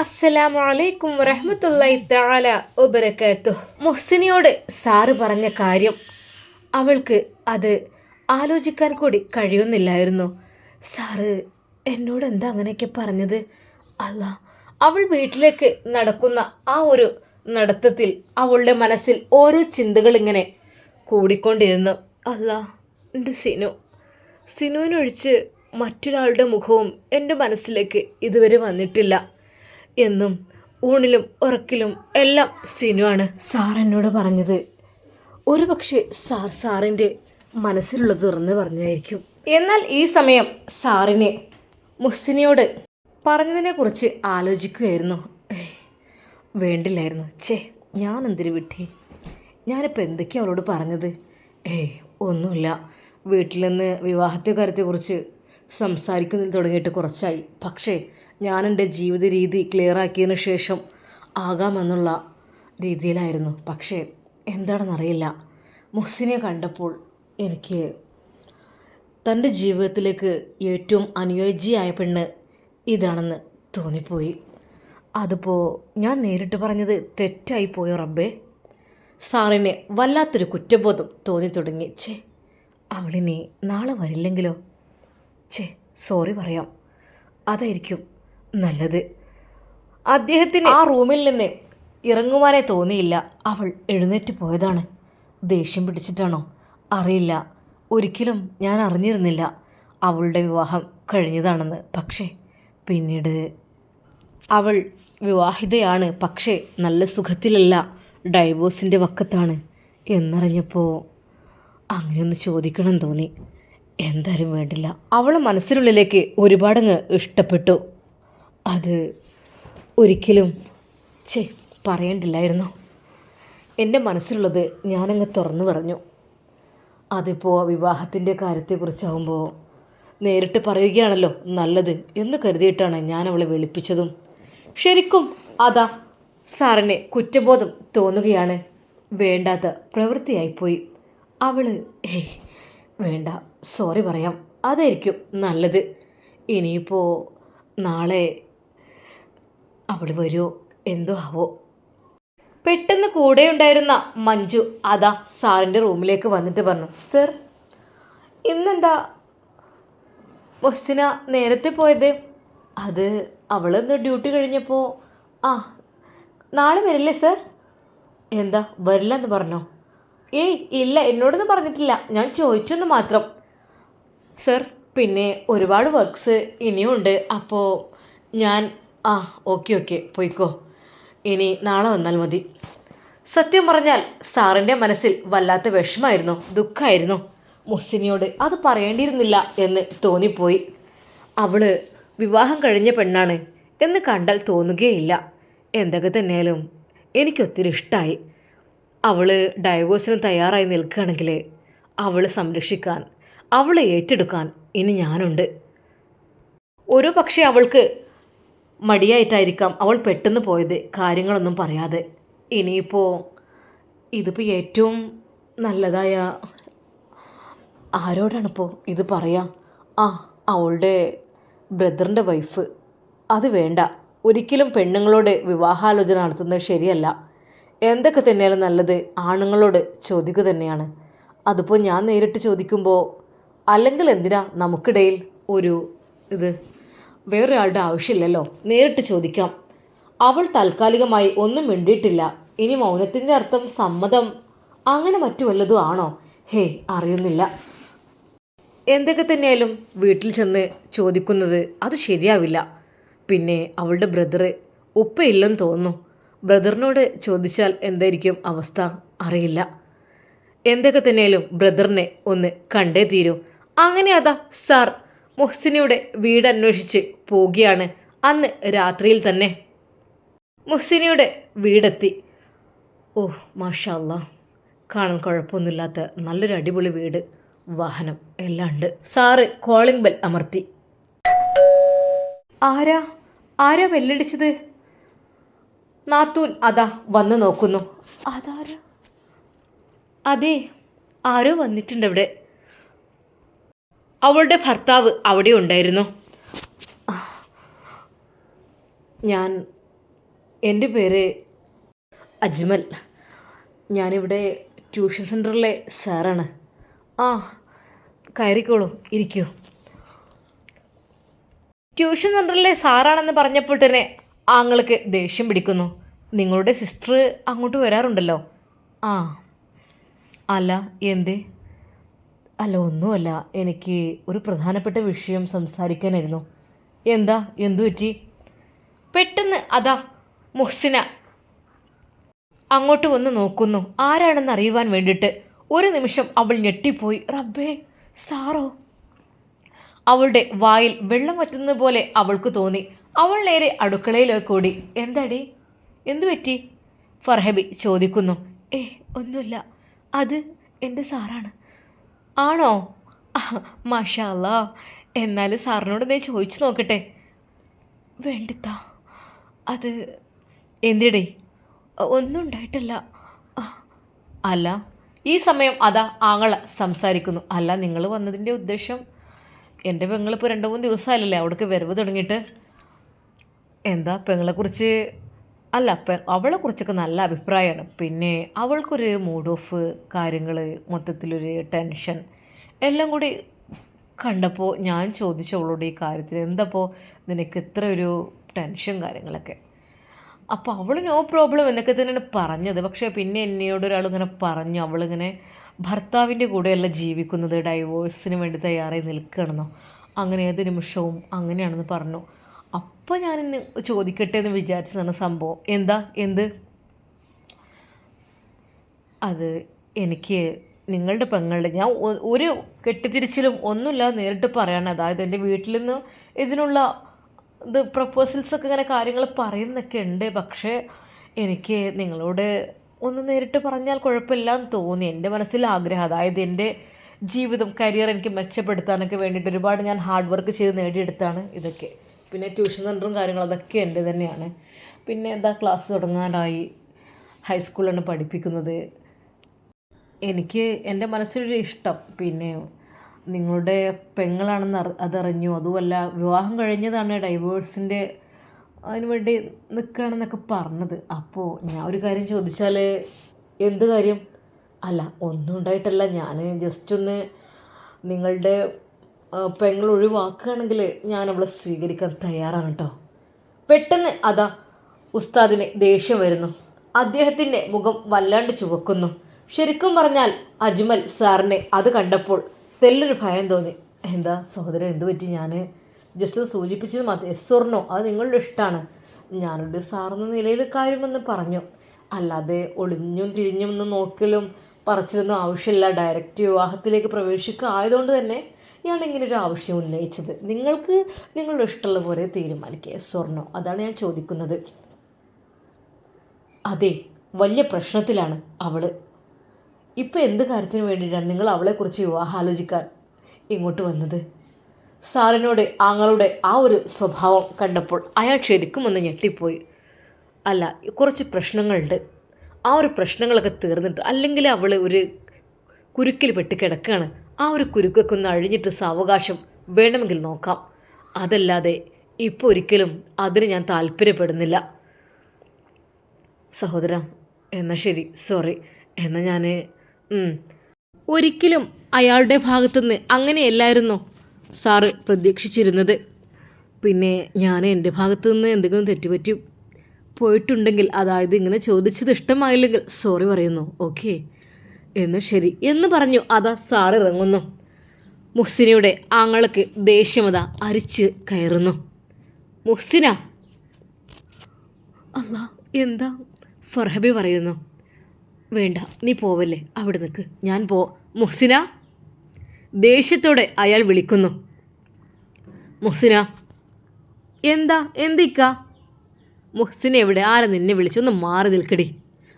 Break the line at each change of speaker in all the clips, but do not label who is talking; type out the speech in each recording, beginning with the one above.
അസ്സലാമു അലൈക്കും വറഹ്മത്തുള്ളാഹി തആല വബറകാതുഹു. മുഹ്സിനിയോട് സാറ് പറഞ്ഞ കാര്യം അവൾക്ക് അത് ആലോചിക്കാൻ കൂടി കഴിയുന്നില്ലായിരുന്നു. സാറ് എന്നോട് എന്താ അങ്ങനെയൊക്കെ പറഞ്ഞത്? അല്ല അവൾ വീട്ടിലേക്ക് നടക്കുന്ന ആ ഒരു നടത്തത്തിൽ അവളുടെ മനസ്സിൽ ഓരോ ചിന്തകൾ ഇങ്ങനെ കൂടിക്കൊണ്ടിരുന്നു. അല്ല എന്റെ സിനു. സിനുവിനൊഴിച്ച് മറ്റൊരാളുടെ മുഖവും എന്റെ മനസ്സിലേക്ക് ഇതുവരെ വന്നിട്ടില്ല. എന്നും ഊണിലും ഉറക്കിലും എല്ലാം സിനുവാണ്. സാർ എന്നോട് പറഞ്ഞത് ഒരു പക്ഷേ സാർ സാറിന്റെ മനസ്സിലുള്ളത് തുറന്ന് പറഞ്ഞതായിരിക്കും എന്നാൽ ഈ സമയം സാറിനെ മുഹ്സിനിയോട് പറഞ്ഞതിനെക്കുറിച്ച് ആലോചിക്കുകയായിരുന്നു. വേണ്ടില്ലായിരുന്നു. ഛേ ഞാൻ എന്തിനു വിട്ടേ? ഞാനിപ്പോൾ എന്തൊക്കെയാണ് അവളോട് പറഞ്ഞത്? ഏയ് ഒന്നുമില്ല. വീട്ടിൽ നിന്ന് വിവാഹത്തെ കാര്യത്തെക്കുറിച്ച് സംസാരിക്കുന്നതിൽ തുടങ്ങിയിട്ട് കുറച്ചായി. പക്ഷേ ഞാൻ എന്റെ ജീവിത രീതി ക്ലിയർ ആക്കിയതിന് ശേഷം ആകാമെന്നുള്ള രീതിയിലായിരുന്നു. പക്ഷേ എന്താണെന്നറിയില്ല. മുഹ്സിനെ കണ്ടപ്പോൾ എനിക്ക് തന്റെ ജീവിതത്തിലേക്ക് ഏറ്റവും അനുയോജ്യയായ പെണ്ണ് ഇതാണെന്ന് തോന്നിപ്പോയി. അതിപ്പോൾ ഞാൻ നേരിട്ട് പറഞ്ഞത് തെറ്റായി പോയോ റബ്ബേ? സാറിന് വല്ലാത്തൊരു കുറ്റബോധം തോന്നി തുടങ്ങി. ഛേ അവളിനി നാളെ വരില്ലെങ്കിലോ? ഛേ സോറി പറയാം. അതായിരിക്കും നല്ലത്. അദ്ദേഹത്തിന് ആ റൂമിൽ നിന്ന് ഇറങ്ങുവാനേ തോന്നിയില്ല. അവൾ എഴുന്നേറ്റ് പോയതാണ്. ദേഷ്യം പിടിച്ചിട്ടാണോ? അറിയില്ല. ഒരിക്കലും ഞാൻ അറിഞ്ഞിരുന്നില്ല. അവളുടെ വിവാഹം കഴിഞ്ഞതാണെന്ന്. പക്ഷേ പിന്നീട് അവൾ വിവാഹിതയാണ്. പക്ഷേ നല്ല സുഖത്തിലല്ല. ഡൈവോഴ്സിന്റെ വക്കത്താണ് എന്നറിഞ്ഞപ്പോൾ അങ്ങനെയൊന്ന് ചോദിക്കണം തോന്നി. എന്തായാലും വേണ്ടില്ല. അവളെ മനസ്സിനുള്ളിലേക്ക് ഒരുപാടങ്ങ് ഇഷ്ടപ്പെട്ടു. അത് ഒരിക്കലും ചേ പറയണ്ടില്ലായിരുന്നു. എന്റെ മനസ്സിലുള്ളത് ഞാനങ്ങ് തുറന്നു പറഞ്ഞു. അതിപ്പോൾ വിവാഹത്തിന്റെ കാര്യത്തെക്കുറിച്ചാവുമ്പോൾ നേരിട്ട് പറയുകയാണല്ലോ നല്ലത് എന്ന് കരുതിയിട്ടാണ് ഞാൻ അവളെ വിളിപ്പിച്ചതും. ശരിക്കും അതാ സാറിന് കുറ്റബോധം തോന്നുകയാണ്. വേണ്ടാത്ത പ്രവൃത്തിയായിപ്പോയി. അവൾ ഏയ് വേണ്ട സോറി പറയാം. അതായിരിക്കും നല്ലത്. ഇനിയിപ്പോൾ നാളെ അവൾ വരുമോ എന്തോ ആവോ. പെട്ടെന്ന് കൂടെ ഉണ്ടായിരുന്ന മഞ്ജു അതാ സാറിന്റെ റൂമിലേക്ക് വന്നിട്ട് പറഞ്ഞു സർ ഇന്നെന്താ മൊസിന നേരത്തെ പോയത്? അത് അവളൊന്ന് ഡ്യൂട്ടി കഴിഞ്ഞപ്പോൾ ആ നാളെ വരില്ലേ സർ? എന്താ വരില്ല എന്ന് പറഞ്ഞോ? ഏയ് ഇല്ല എന്നോടൊന്നും പറഞ്ഞിട്ടില്ല. ഞാൻ ചോദിച്ചെന്ന് മാത്രം. സർ പിന്നെ ഒരുപാട് വർക്ക്സ് ഇനിയുണ്ട്. അപ്പോൾ ഞാൻ ആ ഓക്കെ ഓക്കെ. പോയിക്കോ. ഇനി നാളെ വന്നാൽ മതി. സത്യം പറഞ്ഞാൽ സാറിന്റെ മനസ്സിൽ വല്ലാത്ത വിഷമായിരുന്നു ദുഃഖമായിരുന്നു. മുസ്സിനിയോട് അത് പറയേണ്ടിയിരുന്നില്ല എന്ന് തോന്നിപ്പോയി. അവൾ വിവാഹം കഴിഞ്ഞ പെണ്ണാണ് എന്ന് കണ്ടാൽ തോന്നുകയില്ല. എന്തൊക്കെ തന്നെയാലും എനിക്കൊത്തിരി ഇഷ്ടമായി അവൾ ഡൈവോഴ്സിന് തയ്യാറായി നിൽക്കുകയാണെങ്കിൽ അവളെ സംരക്ഷിക്കാൻ അവളെ ഏറ്റെടുക്കാൻ ഇനി ഞാനുണ്ട്. ഒരു പക്ഷേ അവൾക്ക് മടിയായിട്ടായിരിക്കാം അവൾ പെട്ടെന്ന് പോയത്. കാര്യങ്ങളൊന്നും പറയാതെ. ഇനിയിപ്പോൾ ഇതിപ്പോൾ ഏറ്റവും നല്ലതായ ആരോടാണിപ്പോൾ ഇത് പറയാം? ആ അവളുടെ ബ്രദറിന്റെ വൈഫ്. അത് വേണ്ട. ഒരിക്കലും പെണ്ണുങ്ങളോട് വിവാഹാലോചന നടത്തുന്നത് ശരിയല്ല. എന്തൊക്കെ തന്നെയാലും നല്ലത് ആണുങ്ങളോട് ചോദിക്കുക തന്നെയാണ്. അതിപ്പോൾ ഞാൻ നേരിട്ട് ചോദിക്കുമ്പോൾ അല്ലെങ്കിൽ എന്തിനാ നമുക്കിടയിൽ ഒരു ഇത്? വേറൊരാളുടെ ആവശ്യമില്ലല്ലോ. നേരിട്ട് ചോദിക്കാം. അവൾ താൽക്കാലികമായി ഒന്നും മിണ്ടിയിട്ടില്ല. ഇനി മൗനത്തിന്റെ അർത്ഥം സമ്മതം അങ്ങനെ മറ്റു വല്ലതും ആണോ? ഹേ അറിയുന്നില്ല. എന്തൊക്കെ തന്നെയായാലും വീട്ടിൽ ചെന്ന് ചോദിക്കുന്നത് അത് ശരിയാവില്ല. പിന്നെ അവളുടെ ബ്രദർ ഉപ്പയില്ലെന്ന് തോന്നുന്നു. ബ്രദറിനോട് ചോദിച്ചാൽ എന്തായിരിക്കും അവസ്ഥ? അറിയില്ല. എന്തൊക്കെ തന്നെയാലും ബ്രദറിനെ ഒന്ന് കണ്ടേ തീരൂ. അങ്ങനെ അതാ സാർ മുഹ്സിനിയുടെ വീട് അന്വേഷിച്ച് പോവുകയാണ് അന്ന് രാത്രിയിൽ തന്നെ. മുഹ്സിനിയുടെ വീടെത്തി. ഓ മാഷല്ല കാണാൻ കുഴപ്പമൊന്നുമില്ലാത്ത നല്ലൊരു അടിപൊളി വീട് വാഹനം എല്ലാം ഉണ്ട്. സാറ് കോളിംഗ് ബെൽ അമർത്തി. ആരാ? ആരാ ബെല്ലടിച്ചത്? നാത്തൂൻ അതാ വന്ന് നോക്കുന്നു. അതാരാ? അതെ ആരോ വന്നിട്ടുണ്ട് അവിടെ അവളുടെ ഭർത്താവ് അവിടെ ഉണ്ടായിരുന്നു. ഞാൻ എന്റെ പേര് അജ്മൽ. ഞാനിവിടെ ട്യൂഷൻ സെന്ററിലെ സാറാണ്. ആ കയറിക്കോളൂ ഇരിക്കൂ. ട്യൂഷൻ സെന്ററിലെ സാറാണെന്ന് പറഞ്ഞപ്പോൾ തന്നെ ആങ്ങൾക്ക് ദേഷ്യം പിടിക്കുന്നു. നിങ്ങളുടെ സിസ്റ്റർ അങ്ങോട്ട് വരാറുണ്ടല്ലോ? ആ. അല്ല എന്തേ? അല്ല ഒന്നുമല്ല. എനിക്ക് ഒരു പ്രധാനപ്പെട്ട വിഷയം സംസാരിക്കാനായിരുന്നു. എന്താ? എന്തു പറ്റി? പെട്ടെന്ന് അതാ മുഹ്സിന അങ്ങോട്ട് വന്ന് നോക്കുന്നു. ആരാണെന്ന് അറിയുവാൻ വേണ്ടിയിട്ട് ഒരു നിമിഷം അവൾ ഞെട്ടിപ്പോയി. റബ്ബേ സാറോ? അവളുടെ വായിൽ വെള്ളം വറ്റുന്ന പോലെ അവൾക്ക് തോന്നി. അവൾ നേരെ അടുക്കളയിലേക്ക് ഓടി. എന്താടി? എന്തു പറ്റി? ഫർഹബി ചോദിക്കുന്നു. ഏ ഒന്നുമില്ല. അത് എന്റെ സാറാണ്. ആണോ? മാഷാ അല്ലാ എന്നാലും സാറിനോട് നീ ചോദിച്ചു നോക്കട്ടെ. വേണ്ടത്ത അത് എന്തിടേ? ഒന്നും ഉണ്ടായിട്ടില്ല. അല്ല ഈ സമയം അതാ ആങ്ങള സംസാരിക്കുന്നു. അല്ല നിങ്ങൾ വന്നതിന്റെ ഉദ്ദേശം എന്റെ പെങ്ങളിപ്പോൾ രണ്ട് മൂന്ന് ദിവസമായില്ലല്ലേ അവിടേക്ക് വരവ് തുടങ്ങിയിട്ട്? എന്താ പെങ്ങളെക്കുറിച്ച് അല്ല അവളെ കുറിച്ചൊക്കെ നല്ല അഭിപ്രായമാണ് പിന്നെ അവൾക്കൊരു മൂഡ് ഓഫ് കാര്യങ്ങൾ മൊത്തത്തിലൊരു ടെൻഷൻ എല്ലാം കൂടി കണ്ടപ്പോൾ ഞാൻ ചോദിച്ചു അവളോട് ഈ കാര്യത്തിൽ എന്തപ്പോൾ നിനക്ക് ഇത്ര ഒരു ടെൻഷൻ കാര്യങ്ങളൊക്കെ? അപ്പോൾ അവൾ നോ പ്രോബ്ലം എന്നൊക്കെ തന്നെയാണ് പറഞ്ഞത്. പക്ഷേ പിന്നെ എന്നോട് ഒരാൾ ഇങ്ങനെ പറഞ്ഞു അവളിങ്ങനെ ഭർത്താവിന്റെ കൂടെയല്ല ജീവിക്കുന്നത് ഡൈവോഴ്സിന് വേണ്ടി തയ്യാറായി നിൽക്കണമെന്നോ അങ്ങനെ ഏത് നിമിഷവും അങ്ങനെയാണെന്ന് പറഞ്ഞു. അപ്പോൾ ഞാൻ ചോദിക്കട്ടെ എന്ന് വിചാരിച്ചതാണ് സംഭവം. എന്താ? എന്ത്? അത് എനിക്ക് നിങ്ങളുടെ പെങ്ങളുടെ ഞാൻ ഒരു കെട്ടിത്തിരിച്ചിലും ഒന്നുമില്ല നേരിട്ട് പറയാണ്. അതായത് എന്റെ വീട്ടിൽ നിന്ന് ഇതിനുള്ള ഇത് പ്രപ്പോസൽസൊക്കെ ഇങ്ങനെ കാര്യങ്ങൾ പറയുന്നൊക്കെ ഉണ്ട്. പക്ഷേ എനിക്ക് നിങ്ങളോട് ഒന്ന് നേരിട്ട് പറഞ്ഞാൽ കുഴപ്പമില്ല എന്ന് തോന്നി. എന്റെ മനസ്സിൽ ആഗ്രഹം അതായത് എന്റെ ജീവിതം കരിയർ എനിക്ക് മെച്ചപ്പെടുത്താനൊക്കെ വേണ്ടിയിട്ട് ഒരുപാട് ഞാൻ ഹാർഡ് വർക്ക് ചെയ്ത് നേടിയെടുത്താണ് ഇതൊക്കെ. പിന്നെ ട്യൂഷൻ സെന്ററും കാര്യങ്ങളും അതൊക്കെ എന്റെ തന്നെയാണ്. പിന്നെ എന്താ ക്ലാസ് തുടങ്ങാനായി ഹൈസ്കൂളിലാണ് പഠിപ്പിക്കുന്നത്. എനിക്ക് എന്റെ മനസ്സിലൊരു ഇഷ്ടം. പിന്നെ നിങ്ങളുടെ പെങ്ങളാണെന്ന് അതറിഞ്ഞു. അതുമല്ല വിവാഹം കഴിഞ്ഞതാണ് ഡൈവേഴ്സിന്റെ അതിനുവേണ്ടി നിൽക്കുകയാണെന്നൊക്കെ പറഞ്ഞത്. അപ്പോൾ ഞാൻ ഒരു കാര്യം ചോദിച്ചാൽ എന്ത് കാര്യം? അല്ല ഒന്നും ഉണ്ടായിട്ടല്ല. ഞാൻ ജസ്റ്റ് ഒന്ന് നിങ്ങളുടെ പെങ്ങൾ ഒഴിവാക്കുകയാണെങ്കിൽ ഞാൻ അവളെ സ്വീകരിക്കാൻ തയ്യാറാണ് കേട്ടോ പെട്ടെന്ന് അതാ ഉസ്താദിന് ദേഷ്യം വരുന്നു. അദ്ദേഹത്തിന്റെ മുഖം വല്ലാണ്ട് ചുവക്കുന്നു. ശരിക്കും പറഞ്ഞാൽ അജ്മൽ സാറിനെ അത് കണ്ടപ്പോൾ തെല്ലൊരു ഭയം തോന്നി. എന്താ സഹോദരൻ എന്തു പറ്റി? ഞാൻ ജസ്റ്റ് ഒന്ന് സൂചിപ്പിച്ചത് മാത്രം. എസ് ഓർണോ അത് നിങ്ങളുടെ ഇഷ്ടമാണ് ഞാനൊരു സാറെന്ന നിലയിൽ കാര്യമെന്ന് പറഞ്ഞു. അല്ലാതെ ഒളിഞ്ഞും തിരിഞ്ഞും ഒന്ന് നോക്കലും പറച്ചിലൊന്നും ആവശ്യമില്ല. ഡയറക്റ്റ് വിവാഹത്തിലേക്ക് പ്രവേശിക്കുക ആയതുകൊണ്ട് തന്നെ ഇങ്ങനെ ഒരു ആവശ്യം ഉന്നയിച്ചത്. നിങ്ങൾക്ക് നിങ്ങളുടെ ഇഷ്ടമുള്ള പോലെ തീരുമാനിക്കുക സ്വർണോ അതാണ് ഞാൻ ചോദിക്കുന്നത്. അതെ വലിയ പ്രശ്നത്തിലാണ് അവൾ ഇപ്പം എന്ത് കാര്യത്തിന് വേണ്ടിയിട്ടാണ് നിങ്ങൾ അവളെക്കുറിച്ച് വിവാഹാലോചിക്കാൻ ഇങ്ങോട്ട് വന്നത്? സാറിനോട് ആങ്ങളുടെ ആ ഒരു സ്വഭാവം കണ്ടപ്പോൾ അയാൾ ശരിക്കും ഒന്ന് ഞെട്ടിപ്പോയി. അല്ല കുറച്ച് പ്രശ്നങ്ങളുണ്ട്. ആ ഒരു പ്രശ്നങ്ങളൊക്കെ തീർന്നിട്ട് അല്ലെങ്കിൽ അവൾ ഒരു കുരുക്കിൽ പെട്ട് കിടക്കുകയാണ് ആ ഒരു കുരുക്കൊക്കെ ഒന്ന് അഴിഞ്ഞിട്ട് സാവകാശം വേണമെങ്കിൽ നോക്കാം. അതല്ലാതെ ഇപ്പോൾ ഒരിക്കലും അതിന് ഞാൻ താല്പര്യപ്പെടുന്നില്ല. സഹോദര എന്നാൽ ശരി. സോറി. എന്നാൽ ഞാൻ ഒരിക്കലും അയാളുടെ ഭാഗത്തുനിന്ന് അങ്ങനെയല്ലായിരുന്നു? സാറ് പ്രതീക്ഷിച്ചിരുന്നത്. പിന്നെ ഞാൻ എന്റെ ഭാഗത്തു നിന്ന് എന്തെങ്കിലും തെറ്റുപറ്റി പോയിട്ടുണ്ടെങ്കിൽ അതായത് ഇങ്ങനെ ചോദിച്ചത് ഇഷ്ടമായില്ലെങ്കിൽ സോറി പറയുന്നു. ഓക്കെ. എന്ന് ശരി എന്ന് പറഞ്ഞു അതാ സാറിറങ്ങുന്നു മുഹ്സിനയുടെ ആങ്ങൾക്ക് ദേഷ്യമത അരിച്ച് കയറുന്നു. മുഹ്സിന? അല്ല എന്താ? ഫർഹബി പറയുന്നു. വേണ്ട നീ പോവല്ലേ? അവിടെ നിൽക്ക് ഞാൻ പോ. മുഹ്സിന? ദേഷ്യത്തോടെ അയാൾ വിളിക്കുന്നു. മുഹ്സിന? എന്താ? എന്തിക്ക? മുഹ്സിന എവിടെ ആരാ നിന്നെ വിളിച്ചൊന്ന് മാറി നിൽക്കടി.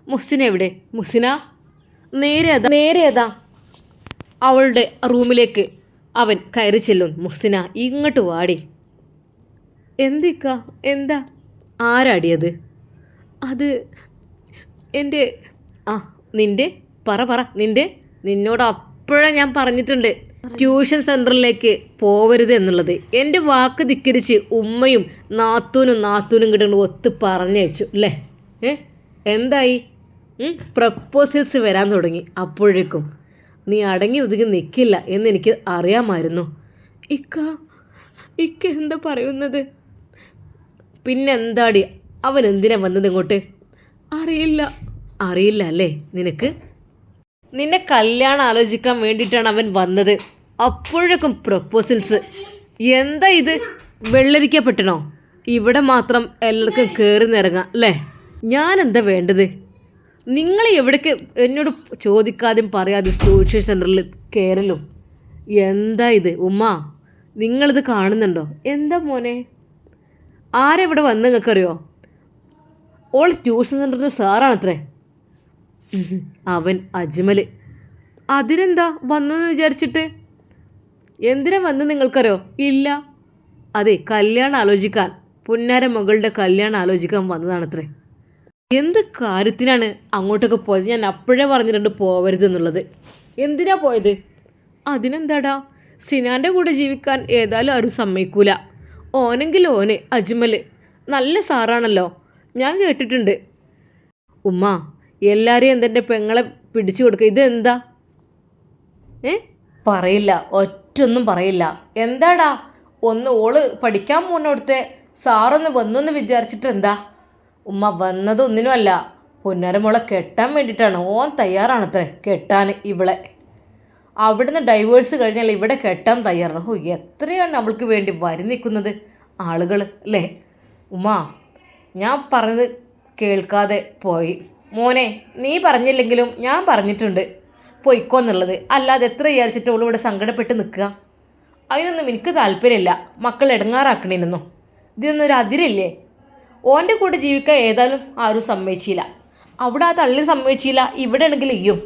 മുഹ്സിന എവിടെ മുഹ്സിന? നേരെ അതാ നേരെ അതാ. അവളുടെ റൂമിലേക്ക് അവൻ കയറി ചെല്ലുന്നു. മുഹ്സിന ഇങ്ങോട്ട് വാടി. എന്തിക്ക? എന്താ? ആരാടിയത്? അത് എന്റെ ആ നിന്റെ പറ പറ. നിന്റെ നിന്നോട് അപ്പോഴേ ഞാൻ പറഞ്ഞിട്ടുണ്ട്. ട്യൂഷൻ സെന്ററിലേക്ക് പോവരുത് എന്നുള്ളത്. എന്റെ വാക്ക് ധിക്കരിച്ച് ഉമ്മയും നാത്തൂനും നാത്തൂനും കിട്ടുകൊണ്ട് ഒത്ത് പറഞ്ഞയച്ചു അല്ലേ? ഏ? എന്തായി? പ്രപ്പോസൽസ് വരാൻ തുടങ്ങി. അപ്പോഴേക്കും നീ അടങ്ങി ഒതുങ്ങി നിൽക്കില്ല എന്നെനിക്ക് അറിയാമായിരുന്നു. ഇക്ക ഇക്ക എന്താ പറയുന്നത്? പിന്നെന്താടി? അവൻ എന്തിനാ വന്നത് ഇങ്ങോട്ട്? അറിയില്ല. അറിയില്ല അല്ലേ നിനക്ക്? നിന്നെ കല്യാണം ആലോചിക്കാൻ വേണ്ടിയിട്ടാണ് അവൻ വന്നത്. അപ്പോഴേക്കും പ്രപ്പോസൽസ് എന്താ ഇത്? വെള്ളരിക്കപ്പെട്ടണോ? ഇവിടെ മാത്രം എല്ലാവർക്കും കയറി നിറങ്ങാം അല്ലേ? ഞാൻ എന്താ വേണ്ടത്? നിങ്ങൾ എവിടേക്ക് എന്നോട് ചോദിക്കാതെയും പറയാതെ ട്യൂഷൻ സെന്ററിൽ കയറലും എന്താ ഇത്? ഉമ്മ നിങ്ങളിത് കാണുന്നുണ്ടോ? എന്താ മോനെ? ആരെവിടെ വന്ന് നിങ്ങൾക്കറിയോ? ഓൾ ട്യൂഷൻ സെന്ററിന്റെ സാറാണത്രേ. അവൻ അജ്മൽ അതിനെന്താ വന്നു എന്ന് വിചാരിച്ചിട്ട്? എന്തിനാ വന്ന് നിങ്ങൾക്കറിയോ? ഇല്ല. അതെ കല്യാണം ആലോചിക്കാൻ. പുന്നാര മകളുടെ കല്യാണം ആലോചിക്കാൻ വന്നതാണത്രേ. എന്ത് കാര്യത്തിനാണ് അങ്ങോട്ടൊക്കെ പോയത്? ഞാൻ അപ്പോഴേ പറഞ്ഞിട്ടുണ്ട് പോവരുത് എന്നുള്ളത്. എന്തിനാ പോയത്? അതിനെന്താടാ? സിനാന്റെ കൂടെ ജീവിക്കാൻ ഏതായാലും ആരും സമ്മതിക്കൂല. ഓനെങ്കിൽ ഓന് അജ്മൽ നല്ല സാറാണല്ലോ. ഞാൻ കേട്ടിട്ടുണ്ട്. ഉമ്മ എല്ലാവരെയും എന്തെന്റെ പെങ്ങളെ പിടിച്ചു കൊടുക്കുക ഇതെന്താ? ഏ? പറയില്ല. ഒറ്റൊന്നും പറയില്ല. എന്താടാ? ഒന്ന് ഓൾ പഠിക്കാൻ പോണോടത്തെ സാറൊന്ന് വന്നൊന്ന് വിചാരിച്ചിട്ട് എന്താ ഉമ്മ വന്നത് ഒന്നിനുമല്ല പൊന്നാരമോളെ കെട്ടാൻ വേണ്ടിയിട്ടാണ്. ഓൻ തയ്യാറാണത്രേ. കെട്ടാൻ ഇവളെ. അവിടുന്ന് ഡൈവേഴ്സ് കഴിഞ്ഞാൽ ഇവിടെ കെട്ടാൻ തയ്യാറാണ്. ഓ എത്രയാണ് അവൾക്ക് വേണ്ടി വരി നിൽക്കുന്നത്? ആളുകൾ അല്ലേ? ഉമ്മ ഞാൻ പറഞ്ഞത് കേൾക്കാതെ പോയി. മോനെ നീ പറഞ്ഞില്ലെങ്കിലും ഞാൻ പറഞ്ഞിട്ടുണ്ട്. പൊയ്ക്കോ എന്നുള്ളത്. അല്ലാതെ എത്ര വിചാരിച്ചിട്ട് അവൾ ഇവിടെ സങ്കടപ്പെട്ട് നിൽക്കുക? അതിനൊന്നും എനിക്ക് താല്പര്യമില്ല. മക്കൾ ഇടങ്ങാറാക്കണേനൊന്നും ഇതിനൊന്നും ഒരു അതിരില്ലേ? ഓന്റെ കൂടെ ജീവിക്കാൻ ഏതായാലും ആരും സമ്മതിച്ചില്ല. അവിടെ ആ തള്ളി സമ്മതിച്ചില്ല. ഇവിടെ ആണെങ്കിൽ ഇയ്യും.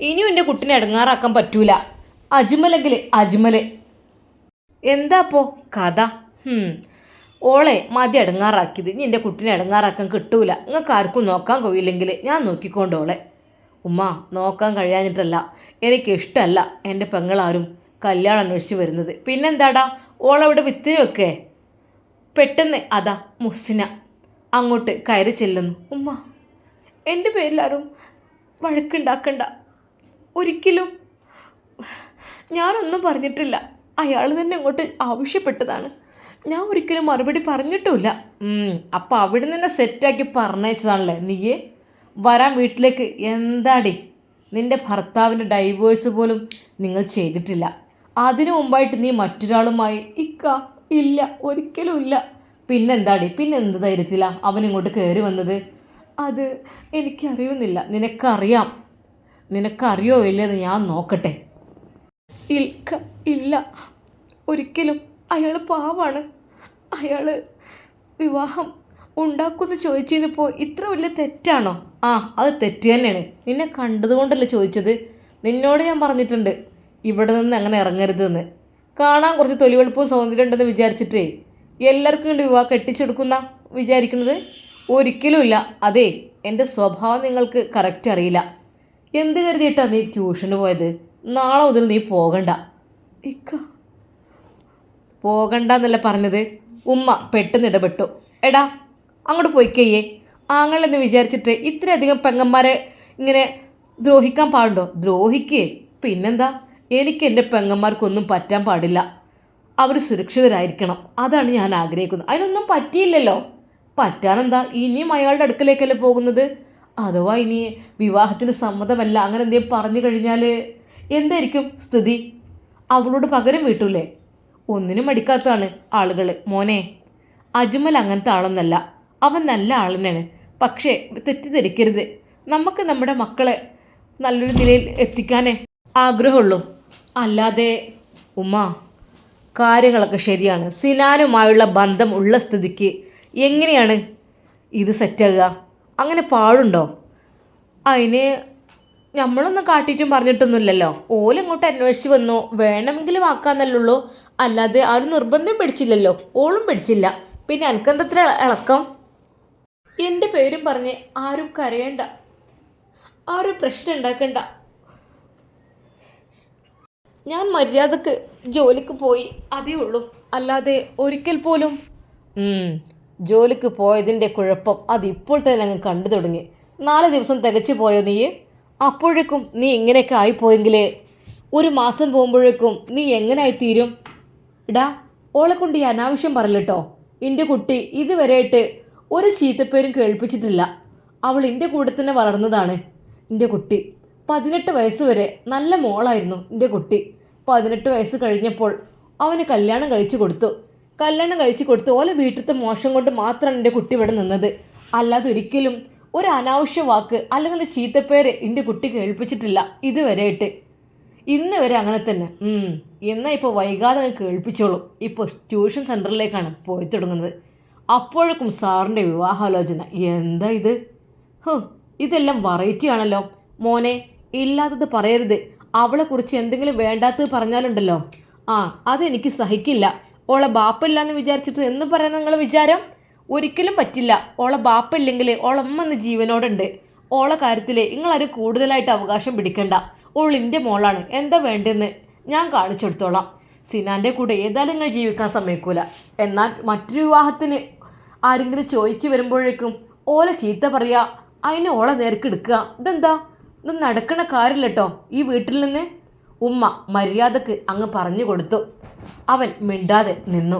ഇനിയും എന്റെ കുട്ടിനെ ഇടങ്ങാറാക്കാൻ പറ്റൂല. അജ്മലെങ്കിൽ അജ്മൽ. എന്താ അപ്പോൾ കഥ. ഓളെ മതി ഇടങ്ങാറാക്കിയത്. ഇനി എന്റെ കുട്ടിനെ ഇടങ്ങാറാക്കാൻ കിട്ടൂല. നിങ്ങൾക്ക് ആർക്കും നോക്കാൻ കഴിയില്ലെങ്കിൽ ഞാൻ നോക്കിക്കോണ്ടോളെ ഉമ്മ നോക്കാൻ കഴിയാഞ്ഞിട്ടല്ല. എനിക്ക് ഇഷ്ടമല്ല എന്റെ പെങ്ങളാരും കല്യാണം അന്വേഷിച്ച് വരുന്നത്. പിന്നെന്താടാ? ഓളവിടെ വിത്തിന് വെക്കേ. പെട്ടെന്ന് അതാ മുസ്സിന അങ്ങോട്ട് കയറി ചെല്ലുന്നു. ഉമ്മ എന്റെ പേരിലാരും വഴക്കുണ്ടാക്കണ്ട. ഒരിക്കലും ഞാനൊന്നും പറഞ്ഞിട്ടില്ല. അയാൾ തന്നെ അങ്ങോട്ട് ആവശ്യപ്പെട്ടതാണ്. ഞാൻ ഒരിക്കലും മറുപടി പറഞ്ഞിട്ടുമില്ല. അപ്പം അവിടെ തന്നെ സെറ്റാക്കി പറഞ്ഞയച്ചതാണല്ലേ നീയെ? വരാൻ വീട്ടിലേക്ക് എന്താടി? നിന്റെ ഭർത്താവിന്റെ ഡൈവേഴ്സ് പോലും നിങ്ങൾ ചെയ്തിട്ടില്ല. അതിനു മുമ്പായിട്ട് നീ മറ്റൊരാളുമായി ഇക്ക ഇല്ല ഒരിക്കലും ഇല്ല. പിന്നെന്താടി? പിന്നെ എന്ത് ധൈര്യത്തിലാ അവൻ ഇങ്ങോട്ട് കയറി വന്നത്? അത് എനിക്കറിയുന്നില്ല. നിനക്കറിയാം. നിനക്കറിയോ ഇല്ലെന്ന് ഞാൻ നോക്കട്ടെ. ഇൽക്ക ഇല്ല. ഒരിക്കലും അയാൾ പാവാണ്. അയാൾ വിവാഹം ഉണ്ടാക്കുമെന്ന് ചോദിച്ചതിനിപ്പോൾ ഇത്ര വലിയ തെറ്റാണോ? ആ അത് തെറ്റ് തന്നെയാണ്. നിന്നെ കണ്ടതുകൊണ്ടല്ലേ ചോദിച്ചത്. നിന്നോട് ഞാൻ പറഞ്ഞിട്ടുണ്ട്. ഇവിടെ നിന്ന് അങ്ങനെ ഇറങ്ങരുതെന്ന്. കാണാൻ കുറച്ച് തൊലിവെളുപ്പും സൗന്ദര്യം ഉണ്ടെന്ന് വിചാരിച്ചിട്ടേ എല്ലാവർക്കും ഉണ്ട് വിവാഹം കെട്ടിച്ചെടുക്കുന്ന വിചാരിക്കുന്നത് ഒരിക്കലും ഇല്ല. അതെ എന്റെ സ്വഭാവം നിങ്ങൾക്ക് കറക്റ്റ് അറിയില്ല. എന്ത് കരുതിയിട്ടാണ് നീ ട്യൂഷന് പോയത്? നാളെ മുതൽ നീ പോകണ്ട. ഇക്ക. പോകണ്ട എന്നല്ല പറഞ്ഞത്? ഉമ്മ പെട്ടെന്ന് ഇടപെട്ടു. എടാ അങ്ങോട്ട് പോയിക്കയ്യേ. ആങ്ങളെന്ന് വിചാരിച്ചിട്ട് ഇത്രയധികം പെങ്ങന്മാരെ ഇങ്ങനെ ദ്രോഹിക്കാൻ പാടുണ്ടോ? ദ്രോഹിക്കേ. പിന്നെന്താ? എനിക്ക് എന്റെ പെങ്ങന്മാർക്കൊന്നും പറ്റാൻ പാടില്ല. അവർ സുരക്ഷിതരായിരിക്കണം. അതാണ് ഞാൻ ആഗ്രഹിക്കുന്നത്. അതിനൊന്നും പറ്റിയില്ലല്ലോ. പറ്റാനെന്താ? ഇനിയും അയാളുടെ അടുക്കലേക്കല്ലേ പോകുന്നത്? അഥവാ ഇനി വിവാഹത്തിന് സമ്മതമല്ല അങ്ങനെ എന്തെങ്കിലും പറഞ്ഞു കഴിഞ്ഞാൽ എന്തായിരിക്കും സ്ഥിതി? അവളോട് പകരം വീട്ടൂലേ? ഒന്നിനും മടിക്കാത്തതാണ് ആളുകൾ മോനെ അജ്മൽ അങ്ങനത്തെ ആളൊന്നല്ല. അവൻ നല്ല തന്നെയാണ് പക്ഷേ തെറ്റിദ്ധരിക്കരുത്. നമുക്ക് നമ്മുടെ മക്കളെ നല്ലൊരു നിലയിൽ എത്തിക്കാനേ ആഗ്രഹമുള്ളൂ. അല്ലാതെ ഉമ്മ കാര്യങ്ങളൊക്കെ ശരിയാണ്. സിനാനുമായുള്ള ബന്ധം ഉള്ള സ്ഥിതിക്ക് എങ്ങനെയാണ് ഇത് സെറ്റാകുക അങ്ങനെ പാടുണ്ടോ? അതിന് നമ്മളൊന്നും കാട്ടിയിട്ടും പറഞ്ഞിട്ടൊന്നുമില്ലല്ലോ. ഓലിങ്ങോട്ട് അന്വേഷിച്ച് വന്നു. വേണമെങ്കിലും ആക്കാന്നല്ലുള്ളൂ അല്ലാതെ ആരും നിർബന്ധം പിടിച്ചില്ലല്ലോ. ഓളും പിടിച്ചില്ല. പിന്നെ എനിക്കെന്തത്ര ഇളക്കം? എന്റെ പേരും പറഞ്ഞ് ആരും കരയണ്ട. ആരും പ്രശ്നം ഉണ്ടാക്കണ്ട. ഞാൻ മര്യാദയ്ക്ക് ജോലിക്ക് പോയി അതേ ഉള്ളൂ. അല്ലാതെ ഒരിക്കൽ പോലും. ജോലിക്ക് പോയതിന്റെ കുഴപ്പം അതിപ്പോൾ തന്നെ അങ്ങ് കണ്ടു തുടങ്ങി. നാല് ദിവസം തികച്ചു പോയോ നീ? അപ്പോഴേക്കും നീ ഇങ്ങനെയൊക്കെ ആയിപ്പോയെങ്കിലേ. ഒരു മാസം പോകുമ്പോഴേക്കും നീ എങ്ങനെ ആയിത്തീരും ഇടാ ഓളെ കൊണ്ട് ഈ അനാവശ്യം പറയലട്ടോ എന്റെ കുട്ടി ഇതുവരെയായിട്ട് ഒരു ചീത്തപ്പേരും കേൾപ്പിച്ചിട്ടില്ല. അവൾ എന്റെ കൂടെ തന്നെ വളർന്നതാണ്. എന്റെ കുട്ടി പതിനെട്ട് വയസ്സ് വരെ നല്ല മോളായിരുന്നു എന്റെ കുട്ടി. പതിനെട്ട് വയസ്സ് കഴിഞ്ഞപ്പോൾ അവന് കല്യാണം കഴിച്ചു കൊടുത്തു. കല്യാണം കഴിച്ചു കൊടുത്ത് ഓലെ വീട്ടിലത്തെ മോശം കൊണ്ട് മാത്രമാണ് എന്റെ കുട്ടി ഇവിടെ നിന്നത്. അല്ലാതെ ഒരിക്കലും ഒരു അനാവശ്യ വാക്ക് അല്ലെങ്കിൽ ചീത്തപ്പേര് എന്റെ കുട്ടി കേൾപ്പിച്ചിട്ടില്ല ഇതുവരെയായിട്ട്. ഇന്ന് വരെ അങ്ങനെ തന്നെ. എന്നാൽ എന്നാ ഇപ്പോൾ വൈകാതെ കേൾപ്പിച്ചോളും. ഇപ്പോൾ ട്യൂഷൻ സെന്ററിലേക്കാണ് പോയി തുടങ്ങുന്നത്. അപ്പോഴേക്കും സാറിന്റെ വിവാഹാലോചന. എന്താ ഇത്? ഹ് ഇതെല്ലാം വെറൈറ്റി ആണല്ലോ മോനെ ഇല്ലാത്തത് പറയരുത്. അവളെക്കുറിച്ച് എന്തെങ്കിലും വേണ്ടാത്തത് പറഞ്ഞാലുണ്ടല്ലോ. ആ അതെനിക്ക് സഹിക്കില്ല. ഓളെ ബാപ്പയില്ലാന്ന് വിചാരിച്ചിട്ട് എന്ന് പറയുന്ന നിങ്ങളെ വിചാരം? ഒരിക്കലും പറ്റില്ല. ഓളെ ബാപ്പില്ലെങ്കിൽ ഓളമ്മ എന്ന് ജീവനോടുണ്ട്. ഓളെ കാര്യത്തിൽ നിങ്ങളാരും കൂടുതലായിട്ട് അവകാശം പിടിക്കണ്ട. ഓൾ എന്റെ മോളാണ്. എന്താ വേണ്ടതെന്ന് ഞാൻ കാണിച്ചു കൊടുത്തോളാം സിനാന്റെ കൂടെ ഏതായാലും നിങ്ങൾ ജീവിക്കാൻ സമ്മതിക്കൂല. എന്നാൽ മറ്റൊരു വിവാഹത്തിന് ആരെങ്കിലും ചോദിച്ചു വരുമ്പോഴേക്കും ഓല ചീത്ത പറയുക അതിനെ ഓളെ നേർക്ക് എടുക്കുക. ഇതെന്താ? ഇത് നടക്കണ കാര്യമില്ല കേട്ടോ ഈ വീട്ടിൽ നിന്ന് ഉമ്മ മര്യാദയ്ക്ക് അങ്ങ് പറഞ്ഞു കൊടുത്തു. അവൻ മിണ്ടാതെ നിന്നു.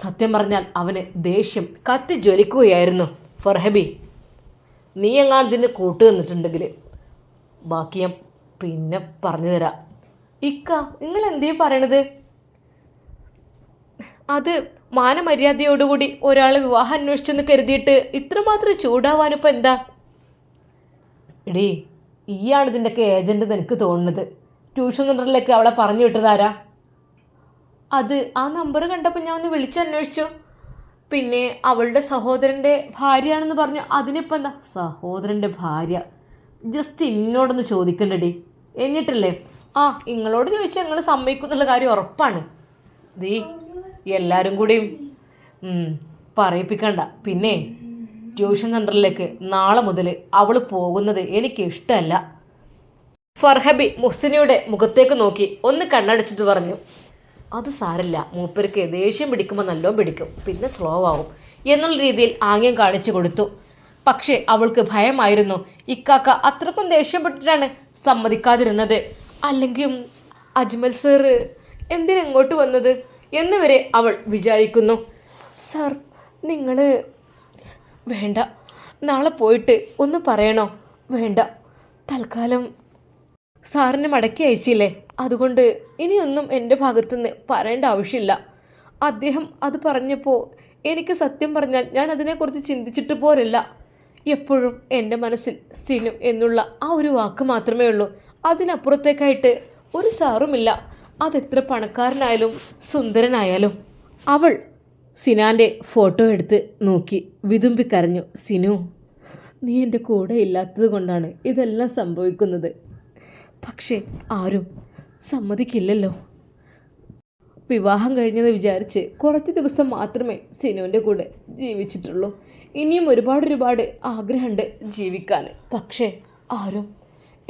സത്യം പറഞ്ഞാൽ അവന് ദേഷ്യം കത്തി ജ്വലിക്കുകയായിരുന്നു. ഫർഹബി നീ എങ്ങാനും ഇതിന് കൂട്ടു വന്നിട്ടുണ്ടെങ്കിൽ ബാക്കി ഞാൻ പിന്നെ പറഞ്ഞു തരാം. ഇക്ക നിങ്ങൾ എന്തേ പറയണത്? അത് മാനമര്യാദയോടുകൂടി ഒരാൾ വിവാഹം അന്വേഷിച്ചെന്ന് കരുതിയിട്ട് ഇത്രമാത്രം ചൂടാവാനിപ്പോൾ എന്താ? എടീ ഈയാണ് ഇതിന്റെയൊക്കെ ഏജന്റ് എനിക്ക് തോന്നുന്നത്. ട്യൂഷൻ സെന്ററിലേക്ക് അവളെ പറഞ്ഞു വിട്ടതാരാ അത് ആ നമ്പർ കണ്ടപ്പോൾ ഞാൻ ഒന്ന് വിളിച്ചന്വേഷിച്ചു പിന്നെ അവളുടെ സഹോദരന്റെ ഭാര്യയാണെന്ന് പറഞ്ഞു. അതിനിപ്പോൾ എന്താ? സഹോദരന്റെ ഭാര്യ. ജസ്റ്റ് എന്നോടൊന്ന് ചോദിക്കണ്ടടി. എന്നിട്ടല്ലേ? ആ നിങ്ങളോട് ചോദിച്ചാൽ നിങ്ങൾ സമ്മതിക്കുന്നുള്ള കാര്യം ഉറപ്പാണ്. ദീ എല്ലാവരും കൂടിയും പറയിപ്പിക്കണ്ട. പിന്നെ ട്യൂഷൻ സെന്ററിലേക്ക് നാളെ മുതൽ അവൾ പോകുന്നത് എനിക്ക് ഇഷ്ടമല്ല. ഫർഹബി മുഹ്സിനിയുടെ മുഖത്തേക്ക് നോക്കി ഒന്ന് കണ്ണടച്ചിട്ട് പറഞ്ഞു അത് സാരല്ല മൂപ്പർക്ക് ദേഷ്യം പിടിക്കുമ്പോൾ നല്ലോ പിടിക്കും പിന്നെ സ്ലോ ആവും എന്നുള്ള രീതിയിൽ ആംഗ്യം കാണിച്ചു കൊടുത്തു. പക്ഷേ അവൾക്ക് ഭയമായിരുന്നു ഇക്കാക്ക അത്രക്കും ദേഷ്യപ്പെട്ടിട്ടാണ് സമ്മതിക്കാതിരുന്നത്. അല്ലെങ്കിൽ അജ്മൽ സർ എന്തിനെങ്ങോട്ട് വന്നത്? എന്നുവരെ അവൾ വിചാരിക്കുന്നു. സാർ നിങ്ങൾ വേണ്ട. നാളെ പോയിട്ട് ഒന്ന് പറയണോ? വേണ്ട. തൽക്കാലം സാറിനെ മടക്കി അയച്ചില്ലേ? അതുകൊണ്ട് ഇനിയൊന്നും എന്റെ ഭാഗത്തുനിന്ന് പറയേണ്ട ആവശ്യമില്ല. അദ്ദേഹം അത് പറഞ്ഞപ്പോൾ എനിക്ക് സത്യം പറഞ്ഞാൽ ഞാൻ അതിനെക്കുറിച്ച് ചിന്തിച്ചിട്ട് പോരല്ല. എപ്പോഴും എന്റെ മനസ്സിൽ സിനു എന്നുള്ള ആ ഒരു വാക്ക് മാത്രമേ ഉള്ളൂ. അതിനപ്പുറത്തേക്കായിട്ട് ഒരു സാറുമില്ല. അതെത്ര പണക്കാരനായാലും സുന്ദരനായാലും. അവൾ സിനാന്റെ ഫോട്ടോ എടുത്ത് നോക്കി. വിതുമ്പിക്കരഞ്ഞു സിനു നീ എന്റെ കൂടെ ഇല്ലാത്തത് കൊണ്ടാണ് ഇതെല്ലാം സംഭവിക്കുന്നത്. പക്ഷേ ആരും സമ്മതിക്കില്ലല്ലോ. വിവാഹം കഴിഞ്ഞെന്ന് വിചാരിച്ച് കുറച്ച് ദിവസം മാത്രമേ സിനുവിന്റെ കൂടെ ജീവിച്ചിട്ടുള്ളൂ. ഇനിയും ഒരുപാട് ഒരുപാട് ആഗ്രഹമുണ്ട് ജീവിക്കാൻ. പക്ഷേ ആരും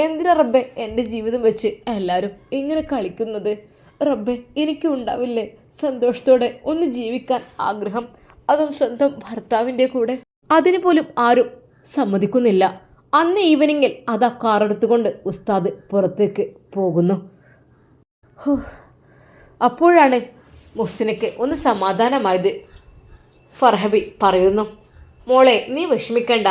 എന്തിനാ റബ്ബെ എന്റെ ജീവിതം വെച്ച് എല്ലാവരും ഇങ്ങനെ കളിക്കുന്നത്? റബ്ബെ എനിക്കും ഉണ്ടാവില്ലേ? സന്തോഷത്തോടെ ഒന്ന് ജീവിക്കാൻ ആഗ്രഹം. അതും സ്വന്തം ഭർത്താവിന്റെ കൂടെ. അതിന് പോലും ആരും സമ്മതിക്കുന്നില്ല. അന്ന് ഈവനിങ്ങിൽ അതാ കാറെടുത്തുകൊണ്ട് ഉസ്താദ് പുറത്തേക്ക് പോകുന്നു. അപ്പോഴാണ് മുഹ്സിനയ്ക്ക് ഒന്ന് സമാധാനമായത്. ഫർഹബി പറയുന്നു മോളെ നീ വിഷമിക്കണ്ട.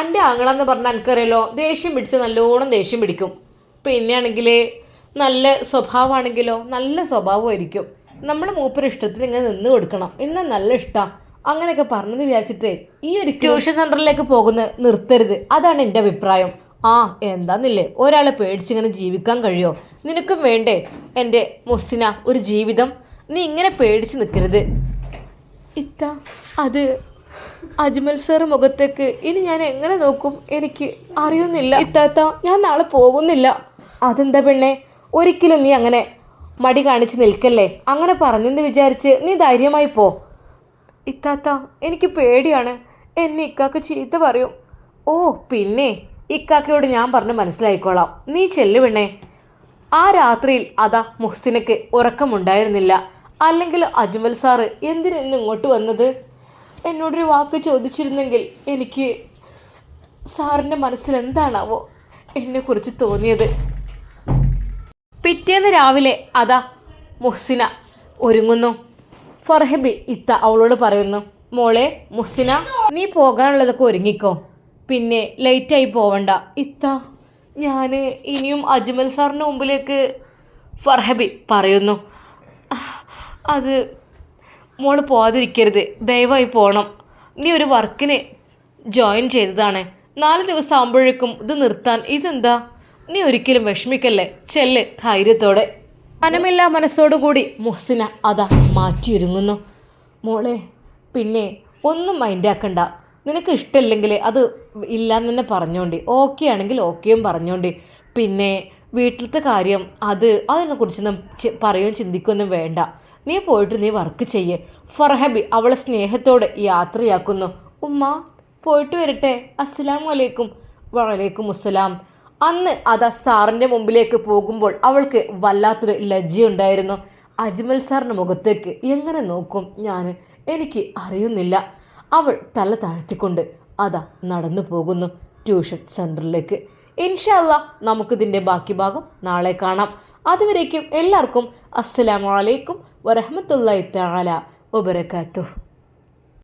എന്റെ ആങ്ങളെന്ന് പറഞ്ഞാൽ എനിക്കറിയാലോ ദേഷ്യം പിടിച്ച് നല്ലോണം ദേഷ്യം പിടിക്കും. പിന്നെയാണെങ്കിൽ നല്ല സ്വഭാവമാണെങ്കിലോ നല്ല സ്വഭാവമായിരിക്കും. നമ്മൾ മൂപ്പര് ഇഷ്ടത്തിൽ ഇങ്ങനെ നിന്ന് കൊടുക്കണം. ഇന്ന് നല്ല ഇഷ്ടമാണ് അങ്ങനെയൊക്കെ പറഞ്ഞെന്ന് വിചാരിച്ചിട്ട് ഈ ഒരു ട്യൂഷൻ സെന്ററിലേക്ക് പോകുന്ന നിർത്തരുത്. അതാണ് എന്റെ അഭിപ്രായം. ആ എന്താന്നില്ലേ? ഒരാളെ പേടിച്ചിങ്ങനെ ജീവിക്കാൻ കഴിയുമോ നിനക്കും വേണ്ടേ എന്റെ മുസ്സിന ഒരു ജീവിതം? നീ ഇങ്ങനെ പേടിച്ച് നിൽക്കരുത് ഇത്ത അത് അജ്മൽ സാർ മുഖത്തേക്ക് ഇനി ഞാൻ എങ്ങനെ നോക്കും? എനിക്ക് അറിയുന്നില്ല. ഇത്താത്ത ഞാൻ നാളെ പോകുന്നില്ല. അതെന്താ പെണ്ണെ? ഒരിക്കലും നീ അങ്ങനെ മടി കാണിച്ച് നിൽക്കല്ലേ? അങ്ങനെ പറഞ്ഞെന്ന് വിചാരിച്ച് നീ ധൈര്യമായി പോ. ഇത്താത്ത എനിക്ക് പേടിയാണ്. എന്നെ ഇക്കാക്ക് ചീത്ത പറയും. ഓ പിന്നെ? ഇക്കാക്കയോട് ഞാൻ പറഞ്ഞ് മനസ്സിലായിക്കോളാം. നീ ചെല്ലു പെണ്ണേ. ആ രാത്രിയിൽ അതാ മുഹ്സിനയ്ക്ക് ഉറക്കമുണ്ടായിരുന്നില്ല. അല്ലെങ്കിൽ അജ്മൽ സാറ് എന്തിനു ഇന്ന് ഇങ്ങോട്ട് വന്നത്? എന്നോടൊരു വാക്ക് ചോദിച്ചിരുന്നെങ്കിൽ എനിക്ക് സാറിന്റെ മനസ്സിൽ എന്താണാവോ എന്നെക്കുറിച്ച് തോന്നിയത്. പിറ്റേന്ന് രാവിലെ അതാ മുഹ്സിന ഒരുങ്ങുന്നു. ഫർഹബി ഇത്ത അവളോട് പറയുന്നു മോളെ മുഹ്സിന നീ പോകാനുള്ളതൊക്കെ ഒരുങ്ങിക്കോ. പിന്നെ ലേറ്റായി പോവണ്ട. ഇത്ത ഞാൻ ഇനിയും അജ്മൽ സാറിന്റെ മുമ്പിലേക്ക് ഫർഹബി പറയുന്നു. അത് മോൾ പോകാതിരിക്കരുത് ദയവായി പോകണം നീ ഒരു വർക്കിന് ജോയിൻ ചെയ്തതാണ്. നാല് ദിവസം ആകുമ്പോഴേക്കും ഇത് നിർത്താൻ. ഇതെന്താ? നീ ഒരിക്കലും വിഷമിക്കല്ലേ? ചെല്ല് ധൈര്യത്തോടെ. മനമില്ലാ മനസ്സോടുകൂടി മുഹ്സിന അതാ മാറ്റിയൊരുങ്ങുന്നു. മോളെ പിന്നെ ഒന്നും മൈൻഡാക്കണ്ട. നിനക്ക് ഇഷ്ടമില്ലെങ്കിൽ അത് ഇല്ലാന്ന് തന്നെ പറഞ്ഞോണ്ടി. ഓക്കെ ആണെങ്കിൽ ഓക്കെയും പറഞ്ഞോണ്ടി. പിന്നെ വീട്ടിലത്തെ കാര്യം അത് അതിനെക്കുറിച്ചൊന്നും പറയുകയും ചിന്തിക്കുകയൊന്നും വേണ്ട. നീ പോയിട്ട് നീ വർക്ക് ചെയ്യേ. ഫർഹബി അവളെ സ്നേഹത്തോടെ യാത്രയാക്കുന്നു. ഉമ്മ പോയിട്ട് വരട്ടെ. അസ്സലാമലൈക്കും വലൈക്കും അസ്സലാം അന്ന് അതാ സാറിന്റെ മുമ്പിലേക്ക് പോകുമ്പോൾ അവൾക്ക് വല്ലാത്തൊരു ലജ്ജയുണ്ടായിരുന്നു. അജ്മൽ സാറിന്റെ മുഖത്തേക്ക് എങ്ങനെ നോക്കും ഞാൻ എനിക്ക് അറിയുന്നില്ല. അവൾ തല താഴ്ത്തിക്കൊണ്ട് അതാ നടന്നു പോകുന്നു ട്യൂഷൻ സെന്ററിലേക്ക് ഇൻഷല്ല നമുക്കിതിന്റെ ബാക്കി ഭാഗം നാളെ കാണാം. അതുവരേക്കും എല്ലാവർക്കും അസ്സലാമലൈക്കും അലൈക്കും വറഹമത്തല്ലാ തആല വബറകാതുഹു.